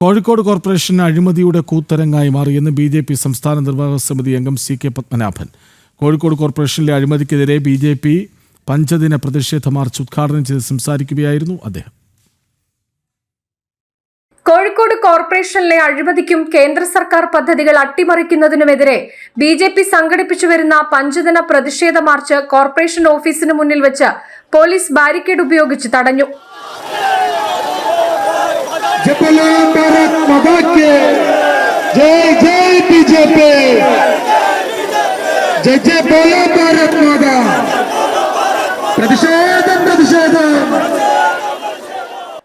Kozhikode corporation അഴിമതിയുടെ കൂത്തരങ്ങായി മാറിയെന്ന് B J P സംസ്ഥാന നിർവാഹക സമിതി അംഗം സി കെ പത്മനാഭൻ. കോഴിക്കോട് കോർപ്പറേഷനിലെ അഴിമതിക്കെതിരെ ബി ജെ പി പഞ്ചദിന പ്രതിഷേധ മാർച്ച് ഉദ്ഘാടനം ചെയ്ത് സംസാരിക്കുകയായിരുന്നു അദ്ദേഹം. കോഴിക്കോട് കോർപ്പറേഷനിലെ അഴിമതിക്കും കേന്ദ്ര സർക്കാർ പദ്ധതികൾ അട്ടിമറിക്കുന്നതിനുമെതിരെ ബി ജെ പി സംഘടിപ്പിച്ചു വരുന്ന പഞ്ചദിന പ്രതിഷേധ മാർച്ച് കോർപ്പറേഷൻ ഓഫീസിന് മുന്നിൽ വെച്ച് പോലീസ് ബാരിക്കേഡ് ഉപയോഗിച്ച് തടഞ്ഞു. जय बोलो भारत माता के जय जय बीजेपी जय जय बोलो भारत माता പ്രതിഷേധം പ്രതിഷേധം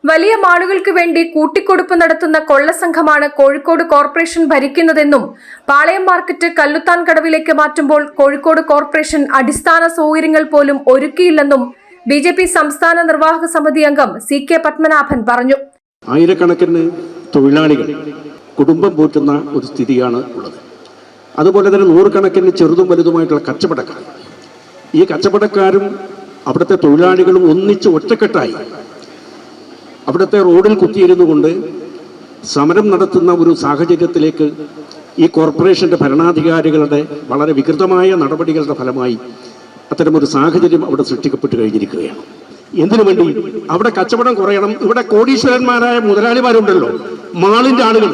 വലിയ മാളുകൾക്ക് വേണ്ടി കൂട്ടിക്കൊടുപ്പ് നടത്തുന്ന കൊള്ളസംഘമാണ് കോഴിക്കോട് കോർപ്പറേഷൻ ഭരിക്കുന്നതെന്നും പാളയം മാർക്കറ്റ് കല്ലുത്താൻ കടവിലേക്ക് മാറ്റുമ്പോൾ കോഴിക്കോട് കോർപ്പറേഷൻ അടിസ്ഥാന സൗകര്യങ്ങൾ പോലും ഒരുക്കിയില്ലെന്നും ബി ജെ പി സംസ്ഥാന നിർവാഹക സമിതി അംഗം സി കെ പത്മനാഭൻ പറഞ്ഞു ആയിരക്കണക്കിന് തൊഴിലാളികൾ കുടുംബം പോറ്റുന്ന ഒരു സ്ഥിതിയാണ് ഉള്ളത്. അതുപോലെ തന്നെ നൂറുകണക്കിന് ചെറുതും വലുതുമായിട്ടുള്ള കച്ചവടക്കാർ. ഈ കച്ചവടക്കാരും അവിടുത്തെ തൊഴിലാളികളും ഒന്നിച്ച് ഒറ്റക്കെട്ടായി. അവിടുത്തെ റോഡിൽ കുത്തിയിരുന്നു കൊണ്ട് സമരം നടത്തുന്ന ഒരു സാഹചര്യത്തിലേക്ക് ഈ കോർപ്പറേഷന്റെ ഭരണാധികാരികളുടെ വളരെ വികൃതമായ നടപടികളുടെ ഫലമായി അത്തരമൊരു സാഹചര്യം അവിടെ സൃഷ്ടിക്കപ്പെട്ട് കഴിഞ്ഞിരിക്കുകയാണ്. എന്തിനു വേണ്ടി? അവിടെ കച്ചവടം കുറയണം. ഇവിടെ കോടീശ്വരന്മാരായ മുതലാളിമാരുണ്ടല്ലോ. മാളിന്റെ ആളുകൾ.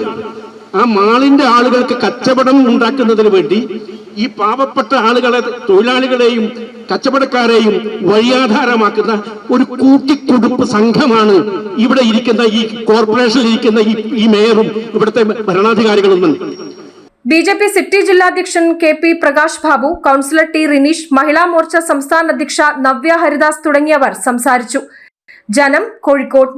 ആ മാളിന്റെ ആളുകൾക്ക് കച്ചവടം ഉണ്ടാക്കുന്നതിന് വേണ്ടി ഈ പാവപ്പെട്ട ആളുകളെ തൊഴിലാളികളെയും കച്ചവടക്കാരെയും വഴിയാധാരമാക്കുന്ന ഒരു കൂട്ടിക്കൊടുപ്പ് സംഘമാണ് ഇവിടെ ഇരിക്കുന്ന ഈ കോർപ്പറേഷനിൽ ഇരിക്കുന്ന ഈ മേയറും ഇവിടുത്തെ ഭരണാധികാരികളും B J P city ജില്ലാധ്യക്ഷൻ K P Prakash Babu councillor T Rineesh Mahila Morcha സംസ്ഥാന അധ്യക്ഷ നവ്യ ഹരിദാസ് തുടങ്ങിയവർ സംസാരിച്ചു. ജനം കോഴിക്കോട്